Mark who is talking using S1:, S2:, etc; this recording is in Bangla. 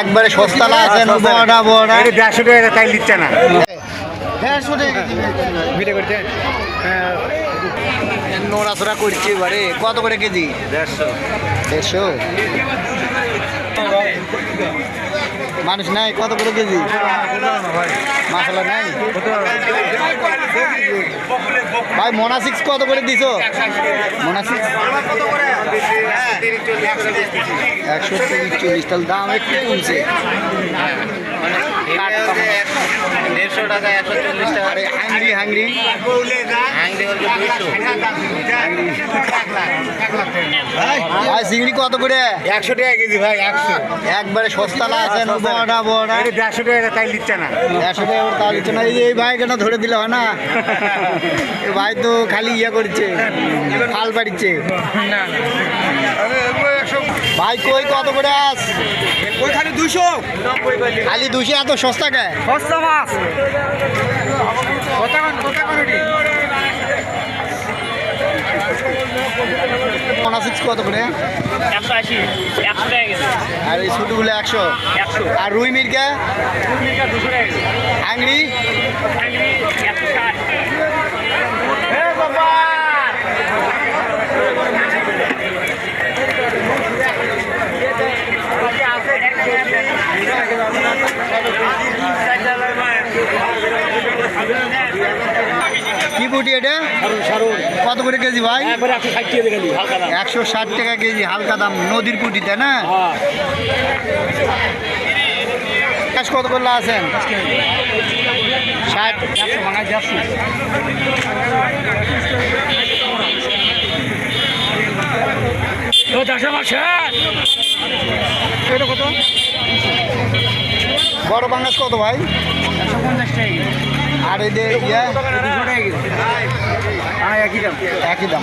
S1: একবারে সস্তা লাগছেন বড়া বড়া।
S2: এটা দেড়শো টাকা তাই নিচ্ছে না।
S1: দেড়শো টাকা কেজি
S2: ভিডিও করছে?
S1: নড়াচড়া করছি এবারে। কত করে কেজি?
S2: দেড়শো।
S1: দেড়শো? মানুষ নাই কত করে কেজি? মশলা নাই? ভাই মোনা সিক্স কত করে দিছো? মোনা সিক্স একশো তিরিশ চল্লিশ তাহলে দাম একটু কমছে।
S2: দেড়শো টাকা একশো চল্লিশ টাকা
S1: ভাই চিংড়ি কত করে?
S2: একশো টাকা কেজি ভাই একশো
S1: একবারে সস্তা লাগছেন বড়া। বড়া
S2: দেড়শো টাকা তাই না।
S1: একশো টাকা করে তাহলে তো না। এই ভাই কেন ধরে দিলে হয় না? ভাই তো খালি ইয়ে করছে ফাল পাড়িচ্ছে। ভাই কই কত করে আস?
S2: ওই খালি দুশো
S1: খালি দুশো এত সস্তা কে?
S2: সস্তা মাছ।
S1: কত করে? আর এই ছোটগুলো একশো। আর রুই মির্গা? হাংরি কি বুটি এটা? কত করে কেজি ভাই?
S3: একশো ষাট টাকা
S1: কেজি, হালকা দাম, নদীর পুটি, তাই না? কত করলে আছেন? কত? বড় বাংলাদেশ কত ভাই?
S3: একশো পঞ্চাশ টাকা
S1: আর এই যে ইয়া?
S3: একই দাম।
S1: একই দাম।